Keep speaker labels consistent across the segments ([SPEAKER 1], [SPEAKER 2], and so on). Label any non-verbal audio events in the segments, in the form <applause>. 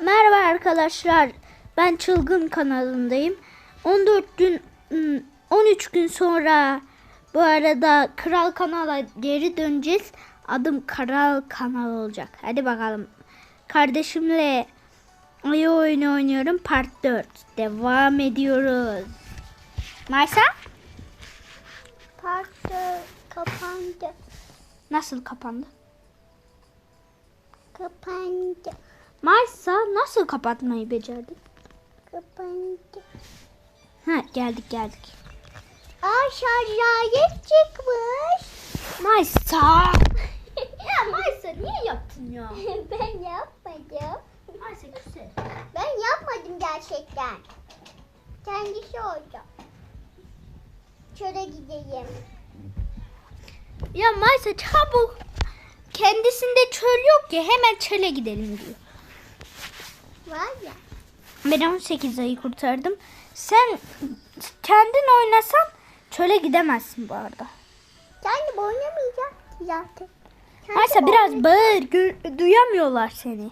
[SPEAKER 1] Merhaba arkadaşlar. Ben Çılgın kanalındayım. 14 gün ım, 13 gün sonra bu arada Kral kanala geri döneceğiz. Adım Kral kanal olacak. Hadi bakalım. Kardeşimle ayı oyunu oynuyorum. Part 4. Devam ediyoruz. Maysa
[SPEAKER 2] Parkı kapandı.
[SPEAKER 1] nasıl kapandı?
[SPEAKER 2] Kapandı.
[SPEAKER 1] Maysa nasıl kapatmayı becerdin?
[SPEAKER 2] Kapandı.
[SPEAKER 1] Ha geldik geldik.
[SPEAKER 2] Aa şarjayet çıkmış.
[SPEAKER 1] Maysa. <laughs> ya Maysa niye yaptın ya? <laughs>
[SPEAKER 2] ben yapmadım.
[SPEAKER 1] Maysa güzel.
[SPEAKER 2] Ben yapmadım gerçekten. Kendisi oldu. Şöyle gideyim.
[SPEAKER 1] Ya Maysa çabuk. Kendisinde çöl yok ya hemen çöle gidelim diyor.
[SPEAKER 2] Var ya.
[SPEAKER 1] Ben 18 ayı kurtardım. Sen kendin oynasan çöle gidemezsin bu arada.
[SPEAKER 2] Sen de oynamayacak zaten. De
[SPEAKER 1] biraz bağır. duyamıyorlar seni.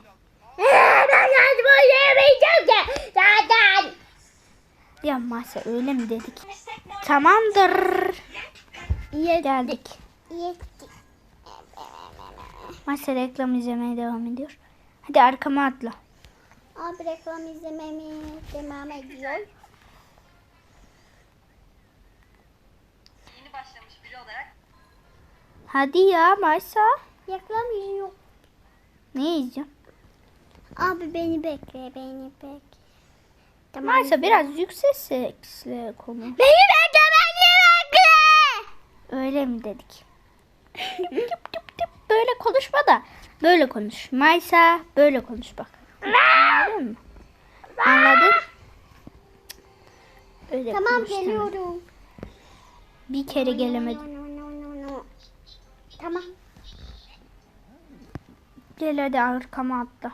[SPEAKER 2] ben yardım oynayamayacağım ki. Zaten.
[SPEAKER 1] Ya Maysa öyle mi dedik? Tamamdır. İyi geldik.
[SPEAKER 2] Yetti.
[SPEAKER 1] Maysa reklam izlemeye devam ediyor. Hadi arkama atla.
[SPEAKER 2] Abi reklam izlememi devam ediyor.
[SPEAKER 3] yeni başlamış biri olarak
[SPEAKER 1] Hadi ya Maysa.
[SPEAKER 2] Reklam izliyor.
[SPEAKER 1] Ne izliyorsun?
[SPEAKER 2] Abi beni bekle, beni bekle. Tamam.
[SPEAKER 1] Maysa biraz yüksek sesle konuş.
[SPEAKER 2] Beni bekle, beni bekle.
[SPEAKER 1] Öyle mi dedik? <laughs> Böyle konuşma da böyle konuş. Maysa böyle konuş bak. Anladın mı? Anladın? Öyle
[SPEAKER 2] Tamam
[SPEAKER 1] konuş deme.
[SPEAKER 2] geliyorum.
[SPEAKER 1] Bir kere gelemedim.
[SPEAKER 2] Tamam.
[SPEAKER 1] Gel hadi arkama atla.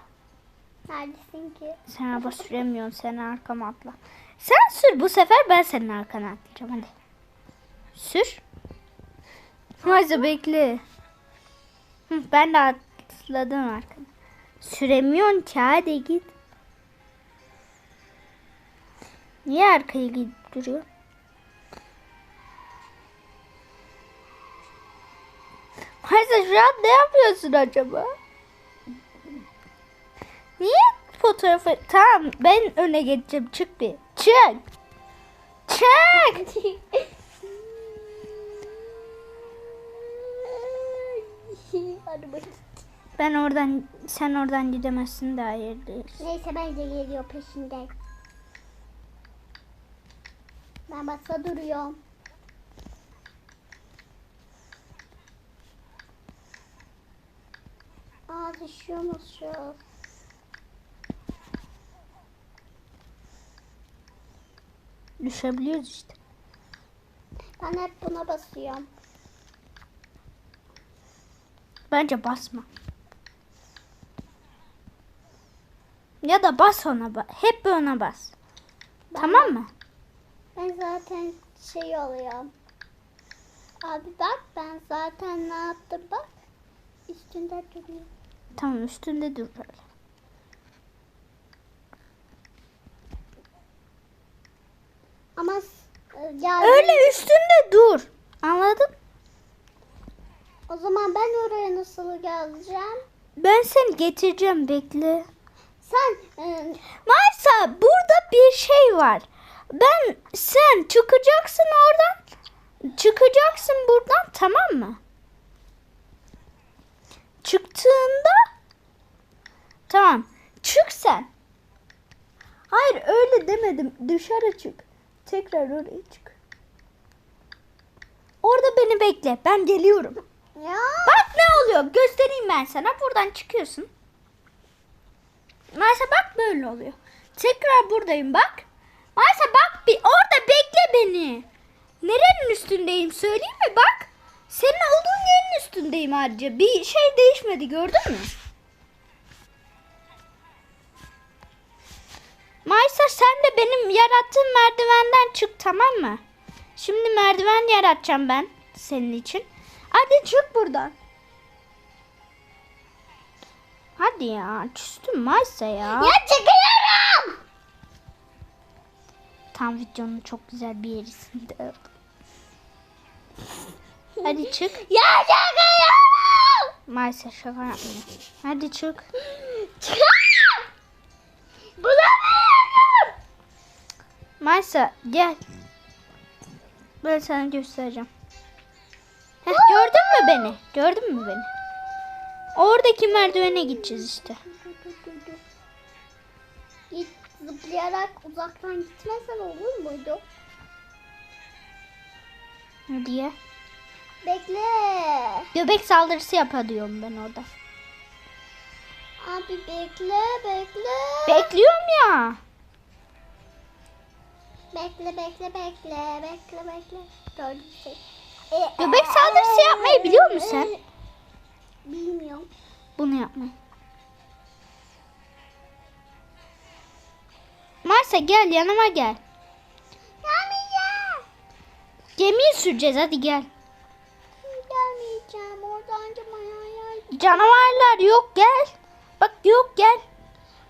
[SPEAKER 2] Neredesin ki?
[SPEAKER 1] Sen araba süremiyorsun. Sen arkama atla. Sen sür bu sefer ben senin arkana atlayacağım hadi. Sür. Maysa bekle. Ben de atladım arkana. Süremiyorsun ki hadi git. Niye arkaya gidip duruyor? Maysa şu an ne yapıyorsun acaba? Niye fotoğrafı... Tamam ben öne geçeceğim. Çık bir. Çık. Çık. <laughs> Ben oradan... Sen oradan gidemezsin daha yerdeyiz.
[SPEAKER 2] Neyse bence geliyor peşinde. Ben basa duruyorum. Aa düşüyormuşuz.
[SPEAKER 1] Düşebiliyoruz işte.
[SPEAKER 2] Ben hep buna basıyorum.
[SPEAKER 1] Bence basma. Ya da bas ona. ba- Hep ona bas. Tamam mı?
[SPEAKER 2] Ben zaten şey oluyorum. Abi bak ben zaten ne yaptım bak. Üstünde duruyor.
[SPEAKER 1] Tamam üstünde dur böyle.
[SPEAKER 2] Ama e, ya
[SPEAKER 1] Öyle üstünde dur. Anladın?
[SPEAKER 2] o zaman ben oraya nasıl geleceğim?
[SPEAKER 1] Ben seni getireceğim bekle.
[SPEAKER 2] Sen e,
[SPEAKER 1] burada bir şey var. Ben sen çıkacaksın oradan. Çıkacaksın buradan tamam mı? Çıktığında tamam. Çık sen. Hayır öyle demedim. Dışarı çık. Tekrar oraya çık. Orada beni bekle. Ben geliyorum.
[SPEAKER 2] ya
[SPEAKER 1] Bak ne oluyor? Göstereyim ben sana. Buradan çıkıyorsun. Maysa bak böyle oluyor. Tekrar buradayım bak. Maysa bak bir orada bekle beni. Nerenin üstündeyim söyleyeyim mi? Bak. Senin olduğun yerin üstündeyim ayrıca. Bir şey değişmedi gördün mü? Maysa sen de benim yarattığım merdivenden çık tamam mı? Şimdi merdiven yaratacağım ben senin için. Hadi çık buradan. Hadi ya. Küstüm Maysa ya.
[SPEAKER 2] Ya çıkıyorum.
[SPEAKER 1] Tam videonun çok güzel bir yerisinde. Hadi çık.
[SPEAKER 2] Ya çıkıyorum.
[SPEAKER 1] Maysa şaka yapmıyor. Hadi çık.
[SPEAKER 2] Çık. Bulamıyorum.
[SPEAKER 1] Maysa gel. Ben sana göstereceğim. Heh, gördün mü beni? Gördün mü beni? Oradaki merdivene gideceğiz işte.
[SPEAKER 2] Git zıplayarak uzaktan gitmesen olur muydu?
[SPEAKER 1] Diye.
[SPEAKER 2] Bekle.
[SPEAKER 1] Göbek saldırısı yapar diyorum ben orada.
[SPEAKER 2] Abi bekle bekle.
[SPEAKER 1] Bekliyorum ya.
[SPEAKER 2] Bekle bekle bekle bekle bekle. Gördüm şey.
[SPEAKER 1] Göbek saldırısı yapmayı biliyor musun sen? Bunu yapmayı. Maysa gel yanıma gel.
[SPEAKER 2] Gelmeyeceğim.
[SPEAKER 1] Gemiyi süreceğiz hadi gel.
[SPEAKER 2] Gelmeyeceğim. Oradan camaya
[SPEAKER 1] Canavarlar yok gel. Bak yok gel.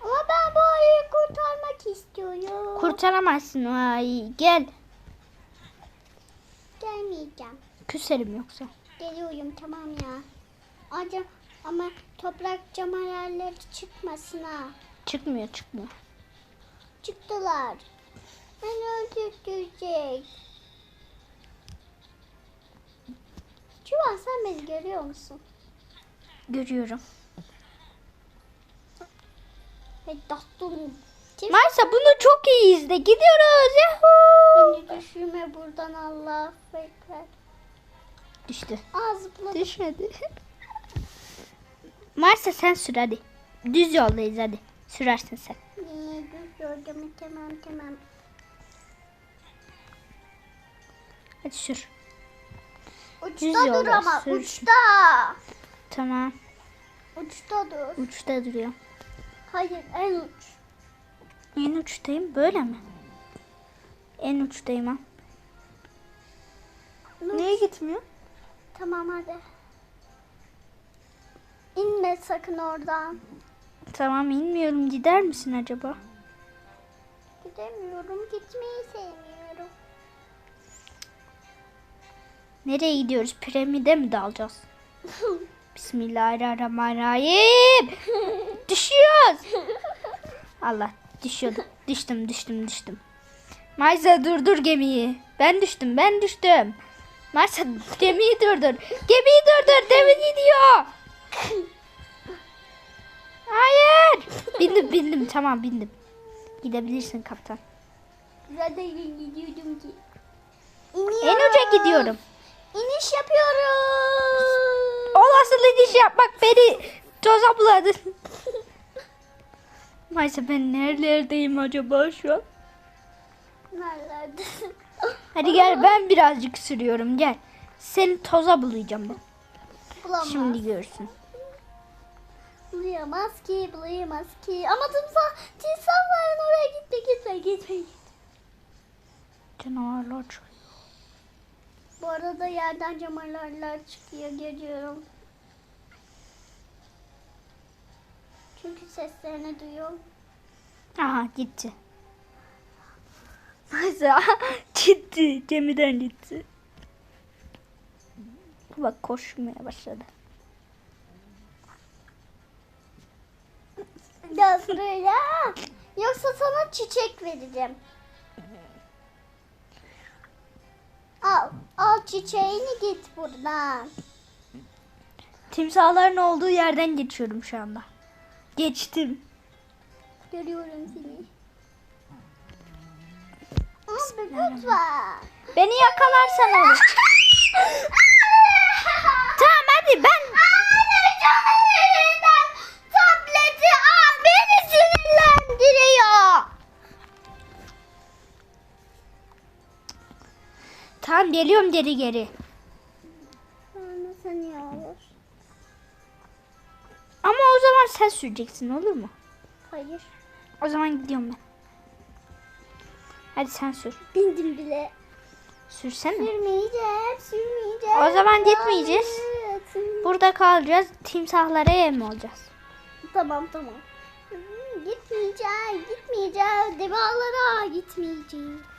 [SPEAKER 2] Ama ben bu ayıyı kurtarmak istiyorum.
[SPEAKER 1] Kurtaramazsın ay gel.
[SPEAKER 2] Gelmeyeceğim.
[SPEAKER 1] Küserim yoksa.
[SPEAKER 2] Geliyorum tamam ya. Acı ama toprak camalarları çıkmasın ha.
[SPEAKER 1] Çıkmıyor çıkmıyor.
[SPEAKER 2] Çıktılar. Beni öldürecek. Çuval sen beni görüyor musun?
[SPEAKER 1] Görüyorum.
[SPEAKER 2] Ve dostum. Kim
[SPEAKER 1] Maysa bunu çok iyi izle. Gidiyoruz. Yahoo.
[SPEAKER 2] beni düşürme buradan Allah bekler.
[SPEAKER 1] Düştü.
[SPEAKER 2] Zıpladı.
[SPEAKER 1] Düşmedi. <laughs> Maysa sen sür hadi. Düz yoldayız hadi. Sürersin sen.
[SPEAKER 2] Ee, Düz gördüm tamam tamam.
[SPEAKER 1] Hadi sür.
[SPEAKER 2] Uçta
[SPEAKER 1] yolda
[SPEAKER 2] dur ama
[SPEAKER 1] sür.
[SPEAKER 2] uçta.
[SPEAKER 1] Tamam.
[SPEAKER 2] Uçta dur.
[SPEAKER 1] Uçta duruyor.
[SPEAKER 2] Hayır en uç.
[SPEAKER 1] En uçtayım. Böyle mi? En uçtayım ha. Niye gitmiyor?
[SPEAKER 2] Tamam hadi. İnme sakın oradan.
[SPEAKER 1] Tamam inmiyorum. Gider misin acaba?
[SPEAKER 2] Gidemiyorum. Gitmeyi sevmiyorum.
[SPEAKER 1] Nereye gidiyoruz? Piramide mi dalacağız? <laughs> Bismillahirrahmanirrahim. <laughs> Düşüyoruz. Allah düşüyordum. Düştüm düştüm düştüm. Maysa durdur gemiyi. Ben düştüm ben düştüm. Maysa gemiyi durdur. Gemiyi durdur. Demi gidiyor. Hayır. Bindim bindim tamam bindim. Gidebilirsin kaptan.
[SPEAKER 2] Zaten gidiyordum ki.
[SPEAKER 1] En
[SPEAKER 2] İniyorum.
[SPEAKER 1] uca gidiyorum.
[SPEAKER 2] İniş yapıyoruz.
[SPEAKER 1] Olası iş yapmak beni toza buladı. Maysa ben nerelerdeyim acaba şu an?
[SPEAKER 2] Nerelerde?
[SPEAKER 1] Hadi gel ben birazcık sürüyorum gel. Seni toza bulayacağım ben.
[SPEAKER 2] Bulamaz.
[SPEAKER 1] Şimdi görsün.
[SPEAKER 2] Bulayamaz ki, bulayamaz ki. Ama timsah, timsahların oraya gitme, gitme, gitme.
[SPEAKER 1] Canavarlar çıkıyor.
[SPEAKER 2] Bu arada yerden camalarlar çıkıyor, görüyorum. Çünkü seslerini duyuyorum.
[SPEAKER 1] Aha gitti. Maysa <laughs> gitti. Gemiden gitti. Bak koşmaya başladı.
[SPEAKER 2] Gel buraya. Yoksa sana çiçek vereceğim. Al, al çiçeğini git buradan.
[SPEAKER 1] Timsahların olduğu yerden geçiyorum şu anda. Geçtim.
[SPEAKER 2] Görüyorum seni. Abi lütfen.
[SPEAKER 1] Beni yakalarsan olur. <laughs> Tamam hadi ben Tamam geliyorum geri geri.
[SPEAKER 2] Olur?
[SPEAKER 1] Ama o zaman sen süreceksin olur mu?
[SPEAKER 2] Hayır.
[SPEAKER 1] O zaman gidiyorum ben. Hadi sen sür.
[SPEAKER 2] Bindim bile.
[SPEAKER 1] Sürsene.
[SPEAKER 2] Sürmeyeceğim, sürmeyeceğim.
[SPEAKER 1] O zaman gitmeyeceğiz. Burada kalacağız. Timsahlara yem olacağız.
[SPEAKER 2] tamam tamam. Gitmeyeceğim, gitmeyeceğim. Devalara gitmeyeceğim.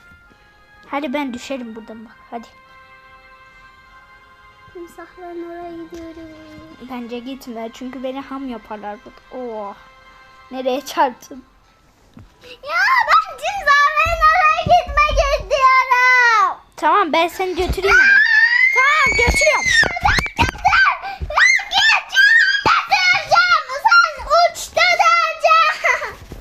[SPEAKER 1] Hadi ben düşerim buradan bak. Hadi.
[SPEAKER 2] Timsahların oraya gidiyorum.
[SPEAKER 1] Bence gitme çünkü beni ham yaparlar burada. Oh. Nereye çarptın?
[SPEAKER 2] Ya ben timsahların oraya gitmek istiyorum.
[SPEAKER 1] Tamam ben seni götüreyim. Tamam götürüyorum.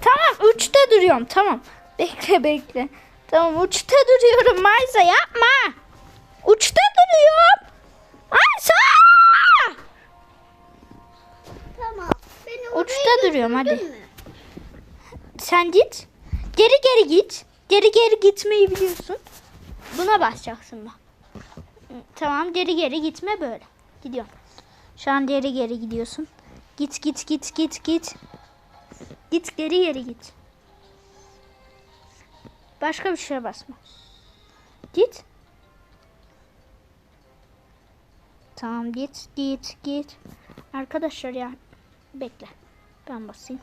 [SPEAKER 1] Tamam uçta duruyorum tamam. Bekle bekle. Tamam uçta duruyorum Maysa yapma. Uçta duruyorum. Maysa!
[SPEAKER 2] Tamam. Beni
[SPEAKER 1] Uçta duruyorum hadi.
[SPEAKER 2] mü?
[SPEAKER 1] Sen git. Geri geri git. Geri geri gitmeyi biliyorsun. Buna basacaksın bak. Tamam geri geri gitme böyle. Gidiyorum. Şu an geri geri gidiyorsun. Git git git git git. Git geri geri git. Başka bir şeye basma. Git. Tamam git git git. Arkadaşlar ya bekle. Ben basayım.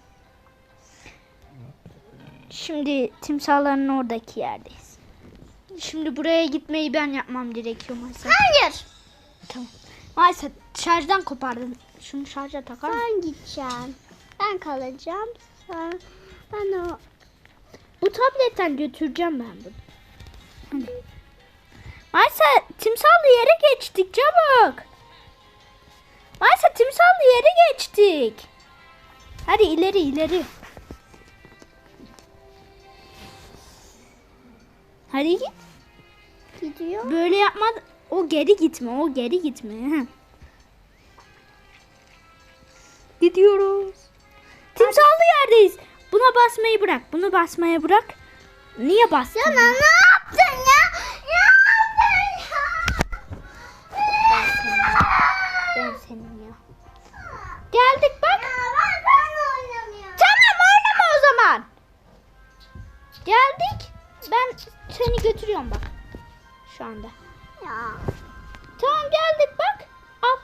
[SPEAKER 1] Şimdi timsahların oradaki yerdeyiz. Şimdi buraya gitmeyi ben yapmam gerekiyor maalesef.
[SPEAKER 2] Hayır.
[SPEAKER 1] Tamam. Maalesef şarjdan kopardın. Şunu şarja takar mısın?
[SPEAKER 2] Ben gideceğim. Ben kalacağım. Sen, ben o
[SPEAKER 1] Bu tabletten götüreceğim ben bunu. Hadi. Maalesef timsahlı yere geçtik çabuk. Maalesef timsahlı yere geçtik. Hadi ileri ileri. Hadi git.
[SPEAKER 2] gidiyor.
[SPEAKER 1] Böyle yapma. O geri gitme. O geri gitme. Gidiyoruz. Timsahlı yerdeyiz. Buna basmayı bırak. Bunu basmaya bırak. Niye bastın?
[SPEAKER 2] Sana ne yaptın ya? Ne yaptın ya?
[SPEAKER 1] Ben senin ya. Geldik bak.
[SPEAKER 2] Ya ben ben oynamıyorum.
[SPEAKER 1] Tamam oynama o zaman. Geldik. Ben seni götürüyorum bak. Şu anda.
[SPEAKER 2] Ya.
[SPEAKER 1] Tamam geldik bak. Al.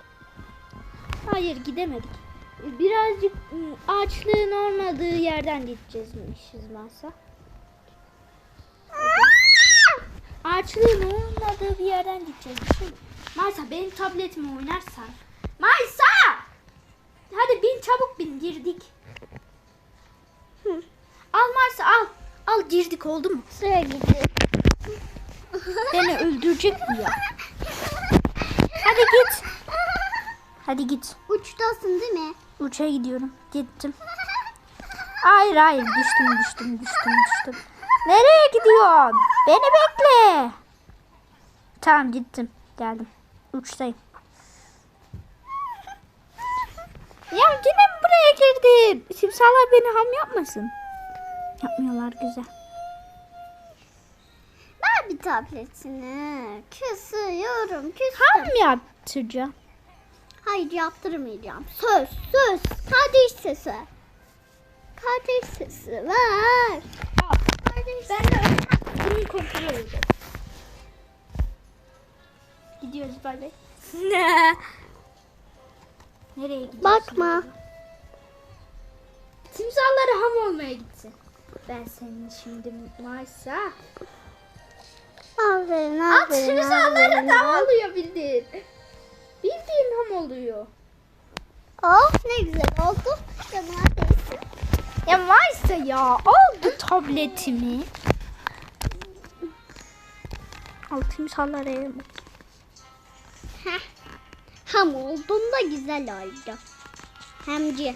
[SPEAKER 1] Hayır gidemedik. Birazcık ım, ağaçlığın olmadığı yerden gideceğizmişiz masa. Ağaçlığın olmadığı bir yerden gideceğiz. Şimdi, Maysa benim tabletimi oynarsan. Maysa! Hadi bin çabuk bin girdik.
[SPEAKER 2] Hı.
[SPEAKER 1] Al Maysa al. Al girdik oldu mu?
[SPEAKER 2] Sıra gidiyor.
[SPEAKER 1] Beni öldürecek bu ya. Hadi git. Hadi git.
[SPEAKER 2] Uçtasın değil mi?
[SPEAKER 1] Uçağa gidiyorum. Gittim. Hayır hayır düştüm düştüm düştüm düştüm. Nereye gidiyorsun? Beni bekle. Tamam gittim. Geldim. Uçtayım. Ya yine mi buraya girdin? Timsahlar beni ham yapmasın. Yapmıyorlar güzel.
[SPEAKER 2] Ver bir tabletini. Küsüyorum. Küstüm.
[SPEAKER 1] Ham yaptıracağım?
[SPEAKER 2] Hayır yaptırmayacağım. Söz söz. Kardeş sesi. Kardeş sesi ver. Kardeş
[SPEAKER 1] Ben de bunu kontrol edeceğim. Gidiyoruz bay bay. Nereye gidiyorsun?
[SPEAKER 2] Bakma.
[SPEAKER 1] Timsahları ham olmaya gitsin. Ben senin şimdi varsa.
[SPEAKER 2] Aferin
[SPEAKER 1] At
[SPEAKER 2] aferin.
[SPEAKER 1] timsahları
[SPEAKER 2] aferin.
[SPEAKER 1] da oluyor bildiğin. Bildiğin ham oluyor.
[SPEAKER 2] Oh ne güzel oldu. Ya neredesin?
[SPEAKER 1] Ya varsa ya aldı tabletimi. Al timsahları elime.
[SPEAKER 2] Heh. Ham olduğunda güzel oldu. Hemci.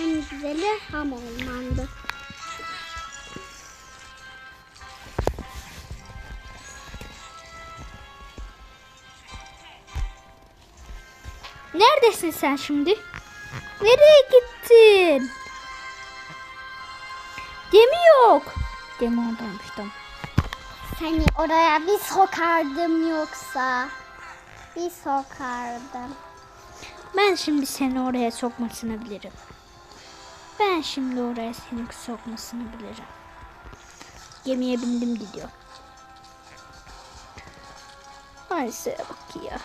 [SPEAKER 2] En güzeli ham olmandı.
[SPEAKER 1] Neredesin sen şimdi? Nereye gittin? Gemi yok. Gemi oradaymış tamam.
[SPEAKER 2] Seni oraya bir sokardım yoksa. Bir sokardım.
[SPEAKER 1] Ben şimdi seni oraya sokmasını bilirim. Ben şimdi oraya seni sokmasını bilirim. Gemiye bindim gidiyor. Neyse bak ya.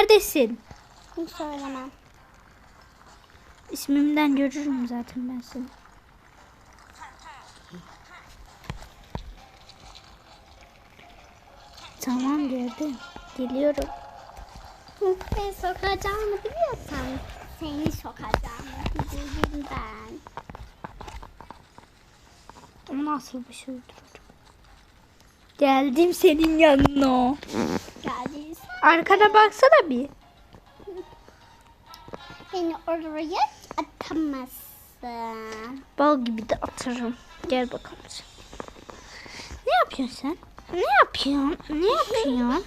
[SPEAKER 1] Neredesin?
[SPEAKER 2] Hiç söylemem.
[SPEAKER 1] İsmimden görürüm zaten ben seni. Tamam gördüm. Geliyorum.
[SPEAKER 2] Beni sokacağımı biliyorsan seni sokacağımı bilirim ben.
[SPEAKER 1] Nasıl bir şey. Geldim senin yanına.
[SPEAKER 2] Geldiniz.
[SPEAKER 1] Arkana baksana bir.
[SPEAKER 2] Beni oraya atamazsın.
[SPEAKER 1] Bal gibi de atarım. Gel bakalım sen. Ne yapıyorsun sen? Ne yapıyorsun? Ne yapıyorsun?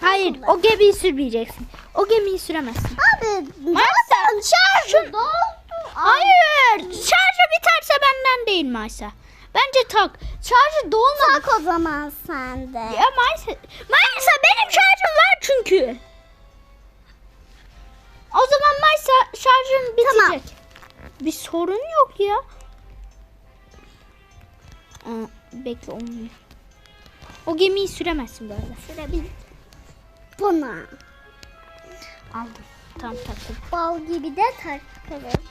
[SPEAKER 1] Hayır o gemiyi sürmeyeceksin. O gemiyi süremezsin.
[SPEAKER 2] Abi zaten şarjı doldu.
[SPEAKER 1] Hayır. Şarjı biterse benden değil Maysa. Bence tak. Şarjı dolmadı.
[SPEAKER 2] Tak o zaman sen de.
[SPEAKER 1] Ya Maysa, Maysa benim şarjım var çünkü. O zaman Maysa şarjın bitecek. Bir sorun yok ya. Aa, bekle olmuyor. O gemiyi süremezsin böyle.
[SPEAKER 2] Sürebil. Buna.
[SPEAKER 1] Aldım. Tamam taktım.
[SPEAKER 2] Bal gibi de takarım.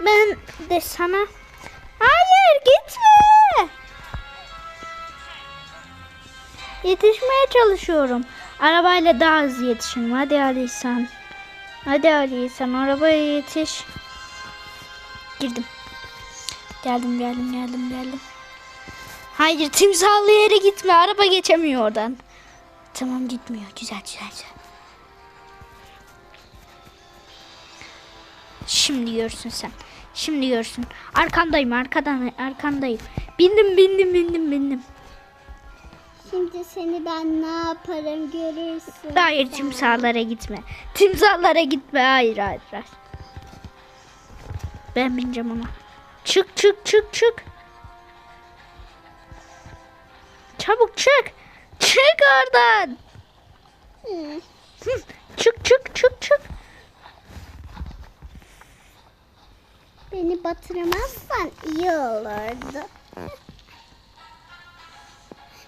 [SPEAKER 1] Ben de sana... Hayır gitme. Yetişmeye çalışıyorum. Arabayla daha hızlı yetişirim. Hadi Ali İhsan. Hadi Ali İhsan arabaya yetiş. Girdim. Geldim geldim geldim geldim. Hayır timsahlı yere gitme. Araba geçemiyor oradan. Tamam gitmiyor. Güzel güzel güzel. Şimdi görsün sen. Şimdi görsün. Arkandayım arkadan arkandayım. Bindim bindim bindim bindim.
[SPEAKER 2] Şimdi seni ben ne yaparım görürsün.
[SPEAKER 1] Hayır
[SPEAKER 2] sen.
[SPEAKER 1] timsahlara gitme. Timsahlara gitme. Hayır hayır hayır. Ben bineceğim ona. Çık çık çık çık. Çabuk çık. Çık oradan.
[SPEAKER 2] Hı,
[SPEAKER 1] Çık çık çık çık.
[SPEAKER 2] Beni batırmazsan iyi olurdu.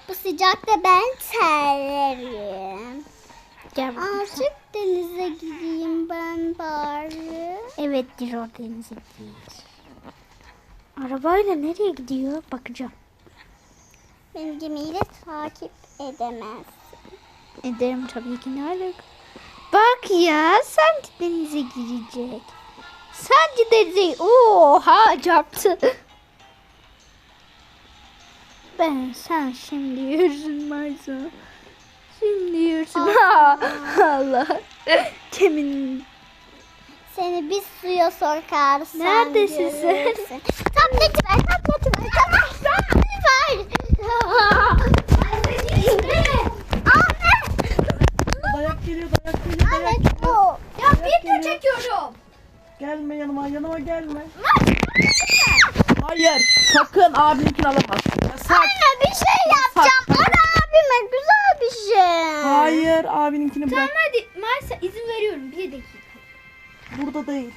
[SPEAKER 2] Bu sıcakta ben terlerim.
[SPEAKER 1] Gel.
[SPEAKER 2] Azıcık denize gideyim ben bari.
[SPEAKER 1] Evet Diro denize gidiyoruz. Arabayla nereye gidiyor? Bakacağım.
[SPEAKER 2] Beni gemiyle takip edemez.
[SPEAKER 1] Ederim tabii ki ne alaka? Bak ya sanki denize girecek. Sanki denize oha çarptı. Ben sen şimdi yürürsün Maysa. Şimdi yürürsün. Ha, <laughs> Allah. Kemin.
[SPEAKER 2] Seni bir suya sokarsam
[SPEAKER 1] Neredesin sen?
[SPEAKER 2] Tableti ver, tableti ver, tableti ver.
[SPEAKER 3] Dayak geliyor, dayak geliyor, dayak
[SPEAKER 2] Anne
[SPEAKER 3] geliyor. Ya video
[SPEAKER 2] çekiyorum.
[SPEAKER 3] Gelme yanıma, yanıma gelme. Hayır, sakın abininkini alamaz. Yasak.
[SPEAKER 2] Anne bir şey yapacağım. O da abime güzel bir şey.
[SPEAKER 3] Hayır, abininkini bırak.
[SPEAKER 1] hadi Maysa izin veriyorum bir dakika.
[SPEAKER 3] Burada değil.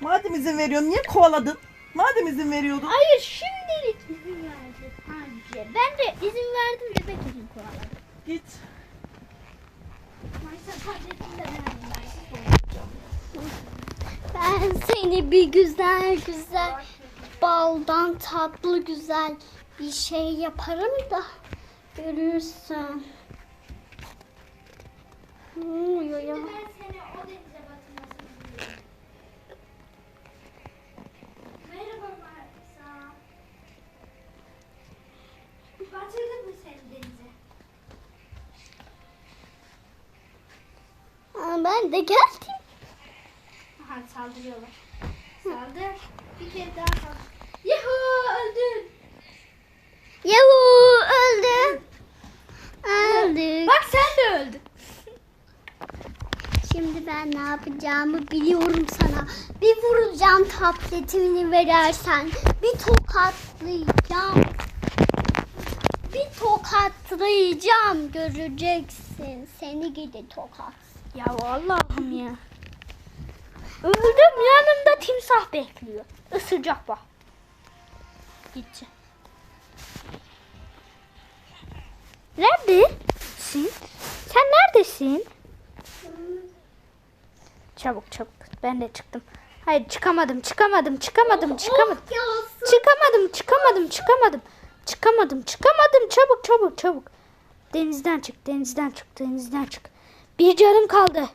[SPEAKER 3] Madem izin veriyorsun, niye kovaladın? Madem izin veriyordun.
[SPEAKER 1] Hayır şimdilik izin verdi sadece. Ben de izin verdim bebek izin kovaladım.
[SPEAKER 3] Git.
[SPEAKER 1] Maysa tabletini de verdim ben.
[SPEAKER 2] Seni bir güzel güzel baldan tatlı güzel bir şey yaparım da görürsün. Ne oluyor ya?
[SPEAKER 1] Ben
[SPEAKER 2] de geldim.
[SPEAKER 1] Aha saldırıyorlar. Saldır. Bir kere daha saldır. Yuhu öldün.
[SPEAKER 2] Yahu öldü. Öldük.
[SPEAKER 1] Bak sen de öldün.
[SPEAKER 2] Şimdi ben ne yapacağımı biliyorum sana. Bir vuracağım tabletini verirsen. Bir tokatlayacağım. Bir tokatlayacağım. Göreceksin. Seni gidi tokat.
[SPEAKER 1] Ya Allah'ım ya. Öldüm yanımda timsah bekliyor. Isıracak bak. Gitti. Neredesin? Sen neredesin? Çabuk çabuk. Ben de çıktım. Hayır çıkamadım çıkamadım çıkamadım çıkamadım.
[SPEAKER 2] Oh, yalası.
[SPEAKER 1] Çıkamadım, çıkamadım, çıkamadım. Çıkamadım, çıkamadım. Çabuk, çabuk, çabuk. Denizden çık, denizden çık, denizden çık. Bir canım kaldı.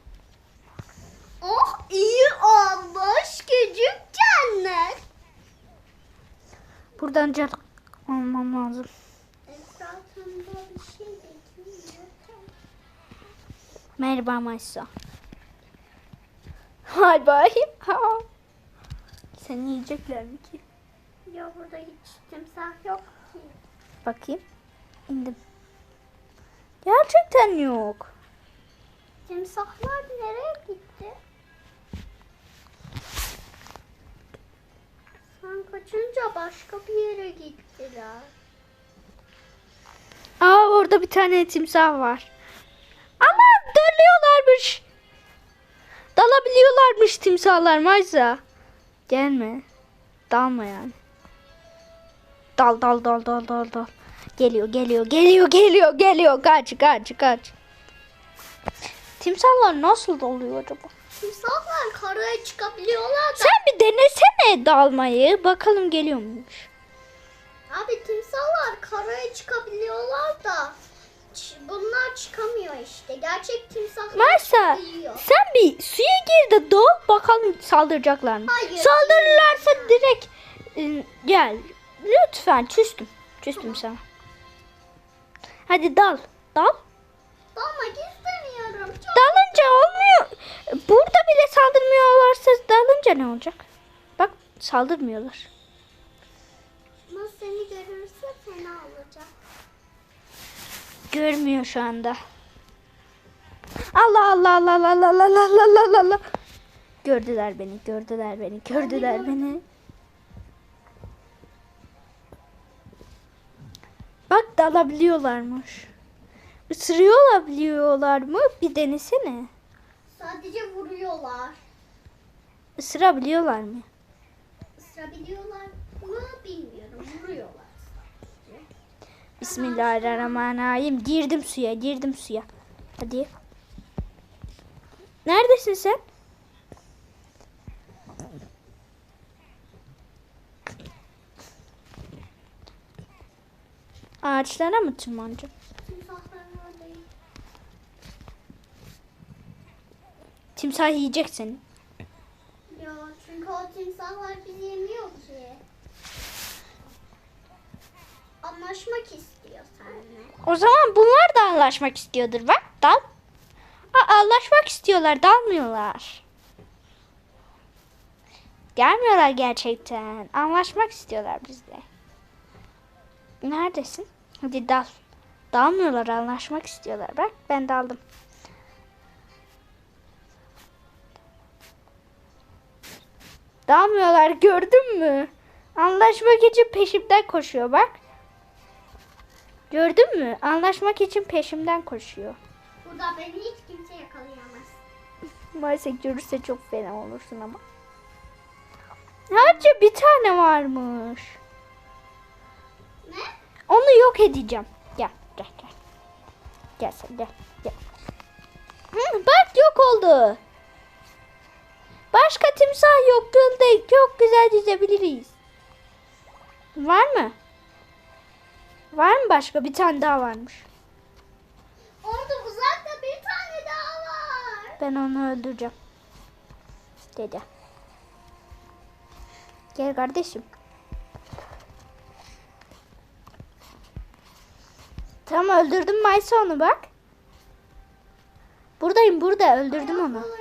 [SPEAKER 2] İyi olmuş küçük cennet.
[SPEAKER 1] Buradan can almam lazım.
[SPEAKER 2] Şey.
[SPEAKER 1] Merhaba Maysa. Hay bay. Ha. Seni yiyecekler mi ki?
[SPEAKER 2] Ya burada hiç timsah yok ki.
[SPEAKER 1] Bakayım. İndim. Gerçekten yok.
[SPEAKER 2] Timsahlar nereye gitti? Sen kaçınca başka bir yere gittiler.
[SPEAKER 1] Aa orada bir tane timsah var. Ama dalıyorlarmış. Dalabiliyorlarmış timsahlar Maysa. Gelme. Dalma yani. Dal dal dal dal dal dal. Geliyor geliyor geliyor geliyor geliyor. Kaç kaç kaç. Timsahlar nasıl dalıyor acaba?
[SPEAKER 2] Timsahlar karaya çıkabiliyorlar da.
[SPEAKER 1] Sen bir denesene dalmayı. Bakalım geliyor muymuş.
[SPEAKER 2] Abi timsahlar karaya çıkabiliyorlar da. Bunlar çıkamıyor işte. Gerçek timsahlar çıkabiliyor.
[SPEAKER 1] sen bir suya gir de dal bakalım saldıracaklar mı?
[SPEAKER 2] Hayır.
[SPEAKER 1] Saldırırlarsa direkt e, gel. Lütfen küstüm. Küstüm sana. Hadi dal. Dal. Dalınca ne olacak? Bak saldırmıyorlar.
[SPEAKER 2] Ama seni görürse fena olacak.
[SPEAKER 1] Görmüyor şu anda. Allah Allah Allah Allah Allah Allah Allah Allah Allah. Gördüler beni, gördüler beni, gördüler beni. Bak dalabiliyorlarmış. Isırıyorlar mı? Bir denesene.
[SPEAKER 2] Sadece vuruyorlar.
[SPEAKER 1] Isırabiliyorlar mı?
[SPEAKER 2] Isırabiliyorlar mı bilmiyorum. Vuruyorlar.
[SPEAKER 1] Bismillahirrahmanirrahim. Girdim suya, girdim suya. Hadi. Neredesin sen? Ağaçlara mı tırmanacağım? Timsah yiyecek seni.
[SPEAKER 2] Timsahlar bizi yemiyor ki. Anlaşmak istiyor seninle.
[SPEAKER 1] O zaman bunlar da anlaşmak istiyordur. Bak dal. Aa, anlaşmak istiyorlar, dalmıyorlar. Gelmiyorlar gerçekten. Anlaşmak istiyorlar bizle. Neredesin? Hadi dal. Dalmıyorlar, anlaşmak istiyorlar. Bak ben daldım. Dalmıyorlar gördün mü? Anlaşmak için peşimden koşuyor bak. Gördün mü? Anlaşmak için peşimden koşuyor.
[SPEAKER 2] Burada beni hiç kimse yakalayamaz. <laughs>
[SPEAKER 1] Maalesef görürse çok fena olursun ama. Sadece bir tane varmış.
[SPEAKER 2] Ne?
[SPEAKER 1] Onu yok edeceğim. Gel gel gel. Gel sen gel. gel. Hı, bak yok oldu. Başka timsah yok. Gölde çok güzel yüzebiliriz. Var mı? Var mı başka? Bir tane daha varmış.
[SPEAKER 2] Orada uzakta bir tane daha var.
[SPEAKER 1] Ben onu öldüreceğim. Dedi. Gel kardeşim. Tamam öldürdüm Maysa onu bak. Buradayım burada öldürdüm onu.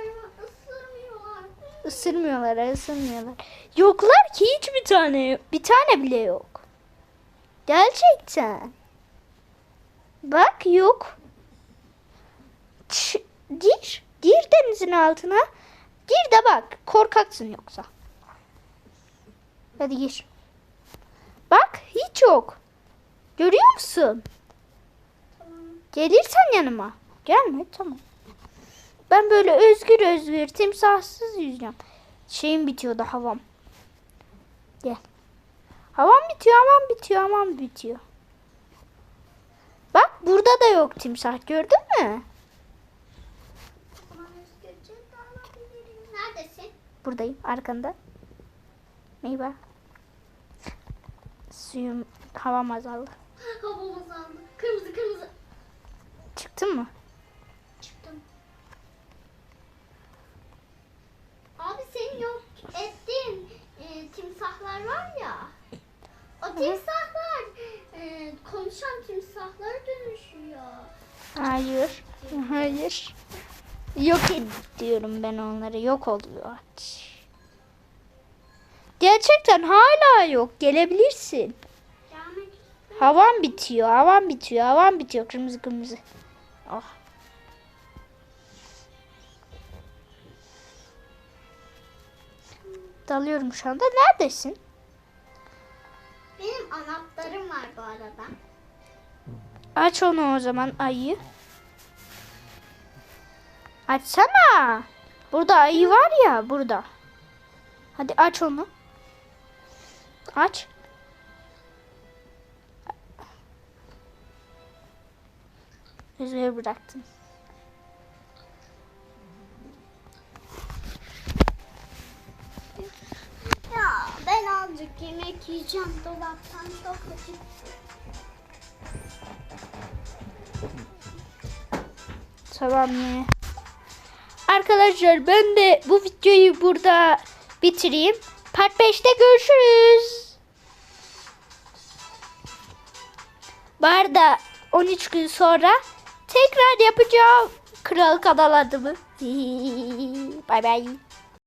[SPEAKER 1] Isırmıyorlar ısırmıyorlar. Yoklar ki hiçbir tane yok. Bir tane bile yok. Gerçekten. Bak yok. Ç- gir. Gir denizin altına. Gir de bak. Korkaksın yoksa. Hadi gir. Bak hiç yok. Görüyor musun? Gelirsen yanıma. Gelme tamam. Ben böyle özgür özgür timsahsız yüzeceğim. Şeyim bitiyor da havam. Gel. Havam bitiyor, havam bitiyor, havam bitiyor. Bak burada da yok timsah gördün mü?
[SPEAKER 2] Neredesin?
[SPEAKER 1] Buradayım arkanda. Merhaba. Suyum havam azaldı.
[SPEAKER 2] Havam azaldı. Kırmızı kırmızı.
[SPEAKER 1] Çıktın mı?
[SPEAKER 2] Var ya. O timsahlar e, konuşan timsahlara dönüşüyor.
[SPEAKER 1] Hayır. Hayır. Yok diyorum ben onları. Yok oluyor. Gerçekten hala yok. Gelebilirsin. Havan bitiyor. Havan bitiyor. Havan bitiyor. Kırmızı kırmızı. Oh. Dalıyorum şu anda. Neredesin?
[SPEAKER 2] Benim anahtarım var bu arada.
[SPEAKER 1] Aç onu o zaman ayı. Açsana. Burada ayı var ya burada. Hadi aç onu. Aç. Üzeri bıraktın.
[SPEAKER 2] Ya ben azıcık yemek yiyeceğim dolaptan çok acıktım.
[SPEAKER 1] Tamam ya. Arkadaşlar ben de bu videoyu burada bitireyim. Part 5'te görüşürüz. Bu arada 13 gün sonra tekrar yapacağım Kral Kanal adımı. <laughs> Bay bay.